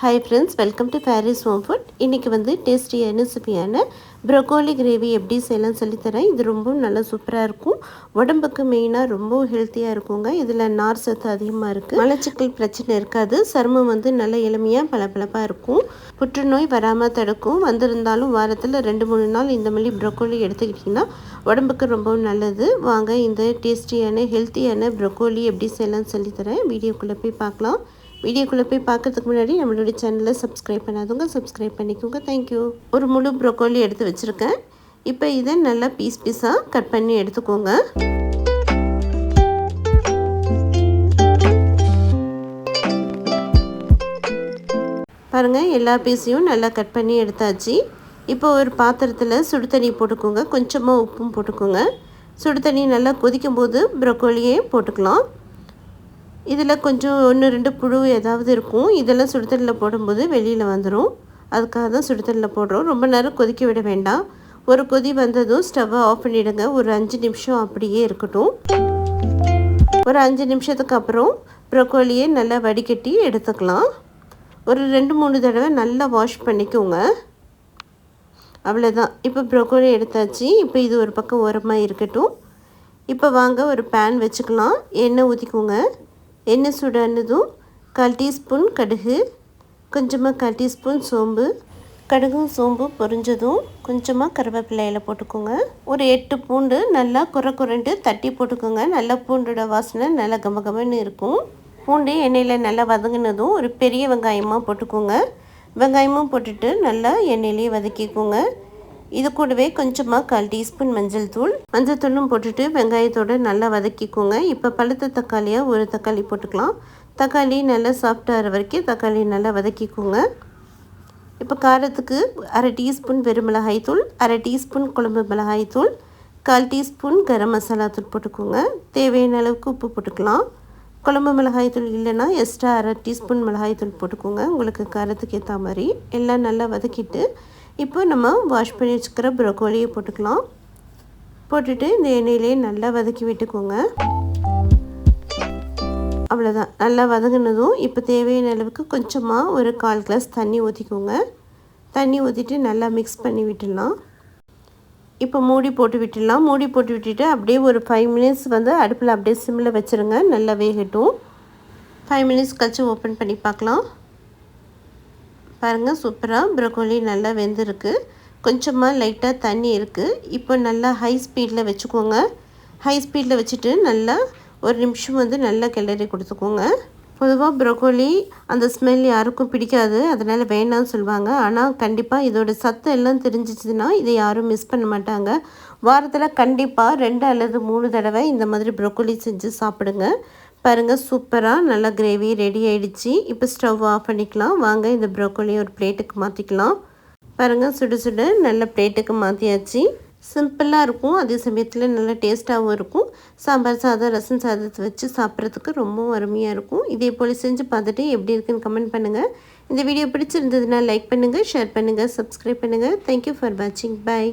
Hi friends welcome to fairy's home food இன்றைக்கி வந்து டேஸ்டியான ரெசிபியான ப்ரொக்கோலி கிரேவி எப்படி செய்யலாம் சொல்லித்தரேன். இது ரொம்பவும் நல்லா சூப்பராக இருக்கும். உடம்புக்கு மெயினாக ரொம்ப ஹெல்த்தியாக இருக்குங்க. இதில் நார் சத்து அதிகமாக இருக்குது மலச்சிக்கல் பிரச்சனை இருக்காது. சருமம் வந்து நல்ல எளிமையாக பளபளப்பாக இருக்கும். புற்றுநோய் வராமல் தடுக்கும். வந்திருந்தாலும் வாரத்தில் ரெண்டு மூணு நாள் இந்த மாதிரி ப்ரொக்கோலி எடுத்துக்கிட்டிங்கன்னா உடம்புக்கு ரொம்பவும் நல்லது. வாங்க இந்த டேஸ்டியான ஹெல்த்தியான ப்ரொக்கோலி எப்படி செய்யலாம்னு சொல்லித்தரேன். வீடியோக்குள்ளே போய் பார்க்கலாம். வீடியோக்குள்ளே போய் பார்க்கறதுக்கு முன்னாடி நம்மளுடைய சேனலை சப்ஸ்கிரைப் பண்ணாதவங்க சப்ஸ்கிரைப் பண்ணிக்கோங்க. தேங்க்யூ ஒரு முழு ப்ரொக்கோலி எடுத்து வச்சுருக்கேன். இப்போ இதை நல்லா பீஸ் பீஸாக கட் பண்ணி எடுத்துக்கோங்க. பாருங்கள் எல்லா பீஸையும் நல்லா கட் பண்ணி எடுத்தாச்சு. இப்போ ஒரு பாத்திரத்தில் சுடு தண்ணி போட்டுக்கோங்க. கொஞ்சமாக உப்பும் போட்டுக்கோங்க. சுடு தண்ணி நல்லா கொதிக்கும் போது ப்ரொக்கோலியே போட்டுக்கலாம். இதில் கொஞ்சம் ஒன்று ரெண்டு புழு ஏதாவது இருக்கும். இதெல்லாம் சுடுதண்ணில் போடும்போது வெளியில் வந்துடும் அதுக்காக தான் சுடுதண்ணில் போடுறோம். ரொம்ப நேரம் கொதிக்க விட வேண்டாம். ஒரு கொதி வந்ததும் ஸ்டவ்வை ஆஃப் பண்ணிவிடுங்க ஒரு அஞ்சு நிமிஷம் அப்படியே இருக்கட்டும். ஒரு அஞ்சு நிமிஷத்துக்கு அப்புறம் ப்ரொக்கோலியை நல்லா வடிகட்டி எடுத்துக்கலாம். ஒரு ரெண்டு மூணு தடவை நல்லா வாஷ் பண்ணிக்கோங்க. அவ்வளோதான் இப்போ ப்ரொக்கோலி எடுத்தாச்சு. இப்போ இது ஒரு பக்கம் உரமாக இருக்கட்டும். இப்போ வாங்க ஒரு பேன் வச்சுக்கலாம். எண்ணெய் ஊற்றிக்கோங்க. எண்ணெய் சூடானதும் கால் டீஸ்பூன் கடுகு கொஞ்சமாக கால் டீஸ்பூன் சோம்பு. கடுகும் சோம்பு பொரிஞ்சதும் கொஞ்சமாக கருவேப்பிலையில் போட்டுக்கோங்க. ஒரு எட்டு பூண்டு நல்லா குறை குறைண்டு தட்டி போட்டுக்கோங்க. நல்லா பூண்டோட வாசனை நல்லா கமகமன்னு இருக்கும். பூண்டு எண்ணெயில் நல்லா வதங்கினதும் ஒரு பெரிய வெங்காயமாக போட்டுக்கோங்க. வெங்காயமும் போட்டுட்டு நல்லா எண்ணெயிலேயே வதக்கிக்கோங்க. இது கூடவே கொஞ்சமாக கால் டீஸ்பூன் மஞ்சள் தூள். மஞ்சள் தூளும் போட்டுட்டு வெங்காயத்தோடு நல்லா வதக்கிக்கோங்க. இப்போ பழுத்த தக்காளியாக ஒரு தக்காளி போட்டுக்கலாம். தக்காளி நல்லா சாஃப்டாகிற வரைக்கும் தக்காளி நல்லா வதக்கிக்கோங்க. இப்போ காரத்துக்கு அரை டீஸ்பூன் வெறும் மிளகாய் தூள் அரை டீஸ்பூன் குழம்பு மிளகாய் தூள் கால் டீஸ்பூன் கரம் மசாலா தூள் போட்டுக்கோங்க. தேவையான அளவுக்கு உப்பு போட்டுக்கலாம். குழம்பு மிளகாய் தூள் இல்லைன்னா எக்ஸ்ட்ரா அரை டீஸ்பூன் மிளகாய் தூள் போட்டுக்கோங்க. உங்களுக்கு காரத்துக்கு ஏற்ற மாதிரி. எல்லாம் நல்லா வதக்கிட்டு இப்போ நம்ம வாஷ் பண்ணி வச்சுக்கிற ப்ரொக்கோலியை போட்டுக்கலாம். போட்டுட்டு இந்த எண்ணெயிலே நல்லா வதக்கி விட்டுக்கோங்க. அவ்வளோதான் நல்லா வதங்கினதும் இப்போ தேவையான அளவுக்கு கொஞ்சமாக ஒரு கால் கிளாஸ் தண்ணி ஊற்றிக்கோங்க தண்ணி ஊற்றிட்டு நல்லா மிக்ஸ் பண்ணி விட்டுடலாம். இப்போ மூடி போட்டு விட்டுடலாம். மூடி போட்டு விட்டுட்டு அப்படியே ஒரு ஃபைவ் மினிட்ஸ் வந்து அடுப்பில் அப்படியே சிம்மில் வச்சுருங்க. நல்லா வேகட்டும். ஃபைவ் மினிட்ஸ் கழிச்சு ஓப்பன் பண்ணி பார்க்கலாம். பாருங்கள் சூப்பராக ப்ரொக்கோலி நல்லா வெந்திருக்கு. கொஞ்சமாக லைட்டாக தண்ணி இருக்குது இப்போ நல்லா ஹை ஸ்பீடில் வச்சுக்கோங்க. ஹை ஸ்பீடில் வச்சுட்டு நல்லா ஒரு நிமிஷம் வந்து நல்லா கிளறி கொடுத்துக்கோங்க. பொதுவாக ப்ரொக்கோலி அந்த ஸ்மெல் யாருக்கும் பிடிக்காது. அதனால் வேணாம்னு சொல்லுவாங்க. ஆனால் கண்டிப்பாக இதோட சத்து எல்லாம் தெரிஞ்சிச்சுன்னா இதை யாரும் மிஸ் பண்ண மாட்டாங்க. வாரத்தில் கண்டிப்பாக ரெண்டு அல்லது மூணு தடவை இந்த மாதிரி ப்ரொக்கோலி செஞ்சு சாப்பிடுங்க. பாருங்கள் சூப்பராக நல்லா கிரேவி ரெடி ஆகிடுச்சு இப்போ ஸ்டவ் ஆஃப் பண்ணிக்கலாம். வாங்க இந்த ப்ரோக்கோலியை ஒரு பிளேட்டுக்கு மாற்றிக்கலாம் பாருங்கள் சுடு சுடு நல்ல பிளேட்டுக்கு மாற்றியாச்சு சிம்பிளாக இருக்கும். அதே சமயத்தில் நல்ல டேஸ்ட்டாகவும் இருக்கும். சாம்பார் சாதம் ரசம் சாதத்தை வச்சு சாப்பிட்றதுக்கு ரொம்ப அருமையாக இருக்கும். இதே போல் செஞ்சு பார்த்துட்டு எப்படி இருக்குன்னு கமெண்ட் பண்ணுங்கள் இந்த வீடியோ பிடிச்சிருந்ததுன்னா லைக் பண்ணுங்கள் ஷேர் பண்ணுங்கள் சப்ஸ்கிரைப் பண்ணுங்கள் தேங்க்யூ ஃபார் வாட்சிங் பாய்